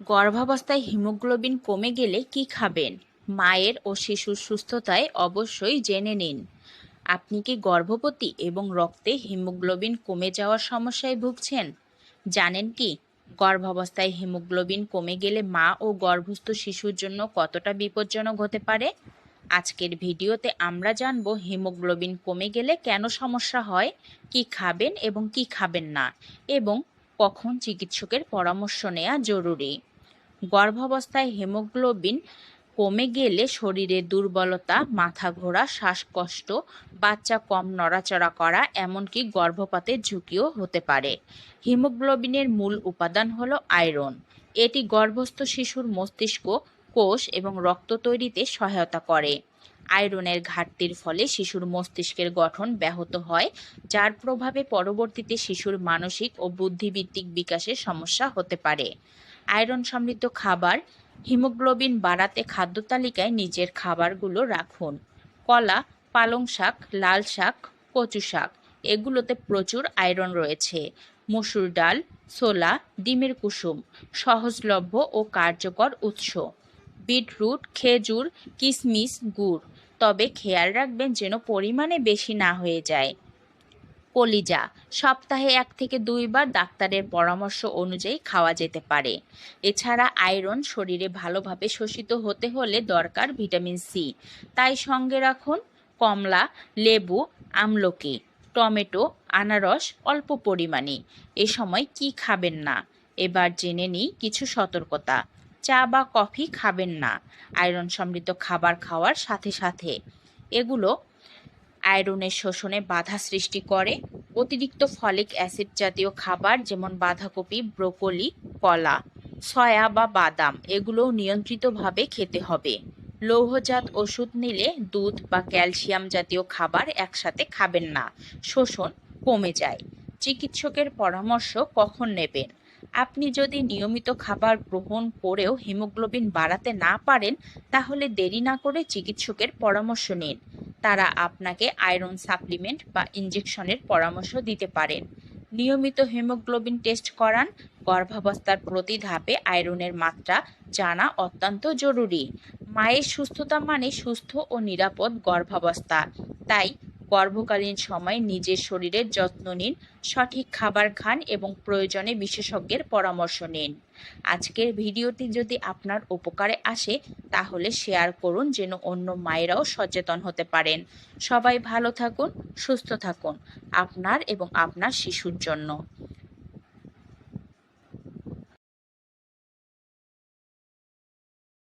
গর্ভাবস্থায় হিমোগ্লোবিন কমে গেলে কি খাবেন? মায়ের ও শিশুর সুস্থতায় অবশ্যই জেনে নিন। আপনি কি গর্ভবতী এবং রক্তে হিমোগ্লোবিন কমে যাওয়ার সমস্যায় ভুগছেন? জানেন কি, গর্ভাবস্থায় হিমোগ্লোবিন কমে গেলে মা ও গর্ভস্থ শিশুর জন্য কতটা বিপজ্জনক হতে পারে? আজকের ভিডিওতে আমরা জানব হিমোগ্লোবিন কমে গেলে কেন সমস্যা হয়, কি খাবেন এবং কি খাবেন না, এবং কখন চিকিৎসকের পরামর্শ নেওয়া জরুরি। গর্ভাবস্থায় হিমোগ্লোবিন কমে গেলে শরীরে দুর্বলতা, মাথা ঘোরা, শ্বাসকষ্ট, বাচ্চা কম নড়াচড়া করা, এমনকি গর্ভপাতের ঝুঁকিও হতে পারে। হিমোগ্লোবিনের মূল উপাদান হলো আয়রন। এটি গর্ভস্থ শিশুর মস্তিষ্ক, কোষ এবং রক্ত তৈরিতে সহায়তা করে। আয়রনের ঘাটতির ফলে শিশুর মস্তিষ্কের গঠন ব্যাহত হয়, যার প্রভাবে পরবর্তীতে শিশুর মানসিক ও বুদ্ধিবৃত্তিক বিকাশের সমস্যা হতে পারে। আয়রন সমৃদ্ধ খাবার, হিমোগ্লোবিন বাড়াতে খাদ্য তালিকায় নিজের খাবারগুলো রাখুন। কলা, পালং শাক, লাল শাক, কচু শাক, এগুলোতে প্রচুর আয়রন রয়েছে। মসুর ডাল, ছোলা, ডিমের কুসুম, সহজলভ্য ও কার্যকর উৎস। বিটরুট, খেজুর কিশমিশ গুড়। তবে খেয়াল রাখবেন যেন পরিমাণে বেশি না হয়ে যায়। কলিজা। সপ্তাহে এক থেকে দুইবার ডাক্তারের পরামর্শ অনুযায়ী খাওয়া যেতে পারে। এছাড়া আয়রন শরীরে ভালোভাবে শোষিত হতে হলে দরকার ভিটামিন সি। তাই সঙ্গে রাখুন কমলা, লেবু, আমলকি, টমেটো, আনারস অল্প পরিমাণে। এ সময় কি খাবেন না? এবার জেনে নিই কিছু সতর্কতা। চা বা কফি খাবেন না। আয়রন সমৃদ্ধ খাবার খাওয়ার সাথে সাথে। এগুলো আয়রনের শোষণে বাধা সৃষ্টি করে। অতিরিক্ত ফলিক অ্যাসিড জাতীয় খাবার যেমন বাঁধাকপি, ব্রোকলি, কলা, সয়া বা বাদাম, এগুলোও নিয়ন্ত্রিতভাবে খেতে হবে। লৌহজাত ওষুধ নিলে দুধ বা ক্যালসিয়াম জাতীয় খাবার একসাথে খাবেন না। শোষণ কমে যায়। চিকিৎসকের পরামর্শ কখন নেবেন? আপনি যদি নিয়মিত খাবার গ্রহণ করেও হিমোগ্লোবিন বাড়াতে না পারেন, তাহলে দেরি না করে চিকিৎসকের পরামর্শ নিন। তারা আপনাকে আয়রন সাপ্লিমেন্ট বা ইঞ্জেকশনের পরামর্শ দিতে পারেন। নিয়মিত হেমোগ্লোবিন টেস্ট করান। গর্ভাবস্থার প্রতি ধাপে আয়রনের মাত্রা জানা অত্যন্ত জরুরি। মায়ের সুস্থতা মানে সুস্থ ও নিরাপদ গর্ভাবস্থা। তাই গর্ভকালীন সময় নিজের শরীরের যত্ন নিন, সঠিক খাবার খান এবং প্রয়োজনে বিশেষজ্ঞের পরামর্শ নিন। আজকের ভিডিওটি যদি আপনার উপকারে আসে, তাহলে শেয়ার করুন যেন অন্য মায়েরাও সচেতন হতে পারেন। সবাই ভালো থাকুন, সুস্থ থাকুন, আপনার এবং আপনার শিশুর জন্য।